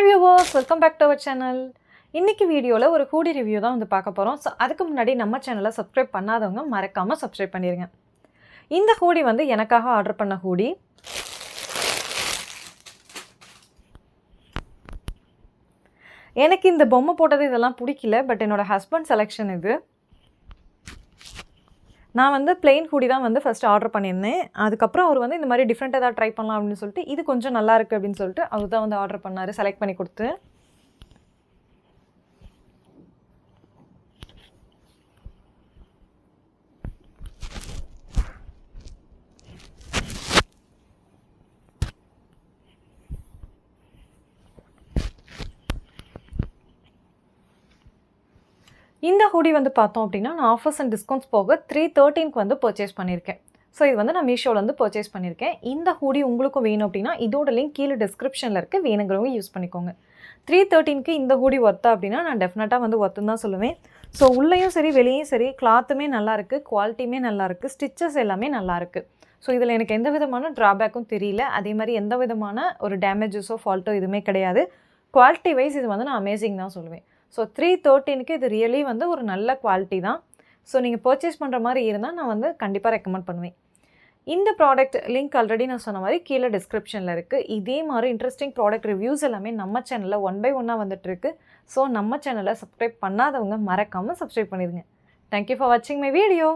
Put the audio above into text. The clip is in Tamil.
Hi viewers welcome back to our channel இன்றைக்கி வீடியோவில் ஒரு ஹூடி ரிவ்யூ தான் வந்து பார்க்க போகிறோம் ஸோ அதுக்கு முன்னாடி நம்ம சேனலை சப்ஸ்கிரைப் பண்ணாதவங்க மறக்காமல் சப்ஸ்கிரைப் பண்ணிடுங்க இந்த ஹூடி வந்து எனக்காக ஆர்டர் பண்ண ஹூடி எனக்கு இந்த பொம்மை போட்டது இதெல்லாம் பிடிக்கல பட் என்னோட ஹஸ்பண்ட் செலெக்ஷன் இது. நான் வந்து பிளெயின் ஹூடி தான் வந்து ஃபஸ்ட்டு ஆர்டர் பண்ணியிருந்தேன். அதுக்கப்புறம் அவர் வந்து இந்த மாதிரி டிஃப்ரெண்ட் ஏதாவது ட்ரை பண்ணலாம் அப்படின்னு சொல்லிட்டு இது கொஞ்சம் நல்லா இருக்குது அப்படின்னு சொல்லிட்டு அவர் தான் வந்து ஆர்டர் பண்ணார் செலக்ட் பண்ணி கொடுத்து. இந்த ஹூடி வந்து பார்த்தோம் அப்படின்னா நான் ஆஃபர்ஸ் அண்ட் டிஸ்கவுண்ட்ஸ் போக த்ரீ தேர்ட்டீனுக்கு வந்து பர்ச்சேஸ் பண்ணியிருக்கேன். ஸோ இது வந்து நான் மீஷோவில் வந்து பர்ச்சேஸ் பண்ணியிருக்கேன். இந்த ஹூடி உங்களுக்கும் வேணும் அப்படின்னா இதோட லிங்க் கீழே டிஸ்கிரிப்ஷனில் இருக்குது வேணுங்கிறவங்க யூஸ் பண்ணிக்கோங்க. த்ரீ தேர்ட்டீனுக்கு இந்த ஹூடி ஒர்த்தா அப்படின்னா நான் டெஃபினட்டாக வந்து ஒர்த்துன்னு தான் சொல்லுவேன். ஸோ உள்ளேயும் சரி வெளியும் சரி கிளாத்துமே நல்லா இருக்குது குவாலிட்டியுமே நல்லாயிருக்கு ஸ்டிச்சஸ் எல்லாமே நல்லாயிருக்கு ஸோ இதில் எனக்கு எந்த விதமான ட்ராபேக்கும் தெரியல. அதே மாதிரி எந்த விதமான ஒரு டேமேஜஸோ ஃபால்ட்டோ எதுவுமே கிடையாது. குவாலிட்டி வைஸ் இது வந்து நான் அமேசிங் தான் சொல்லுவேன். ஸோ த்ரீ தேர்ட்டினுக்கு இது ரியலி வந்து ஒரு நல்ல குவாலிட்டி தான். ஸோ நீங்கள் பர்ச்சேஸ் பண்ணுற மாதிரி இருந்தால் நான் வந்து கண்டிப்பாக ரெக்கமெண்ட் பண்ணுவேன். இந்த ப்ராடக்ட் லிங்க் ஆல்ரெடி நான் சொன்ன மாதிரி கீழே டிஸ்கிரிப்ஷனில் இருக்குது இதே மாதிரி இன்ட்ரெஸ்டிங் ப்ராடக்ட் ரிவ்யூஸ் எல்லாமே நம்ம சேனலில் ஒன் பை ஒன்னாக வந்துட்டுருக்கு ஸோ நம்ம சேனலை சப்ஸ்கிரைப் பண்ணாதவங்க மறக்காமல் சப்ஸ்கிரைப் பண்ணிடுங்க. தேங்க்யூ ஃபார் வாட்சிங் மை வீடியோ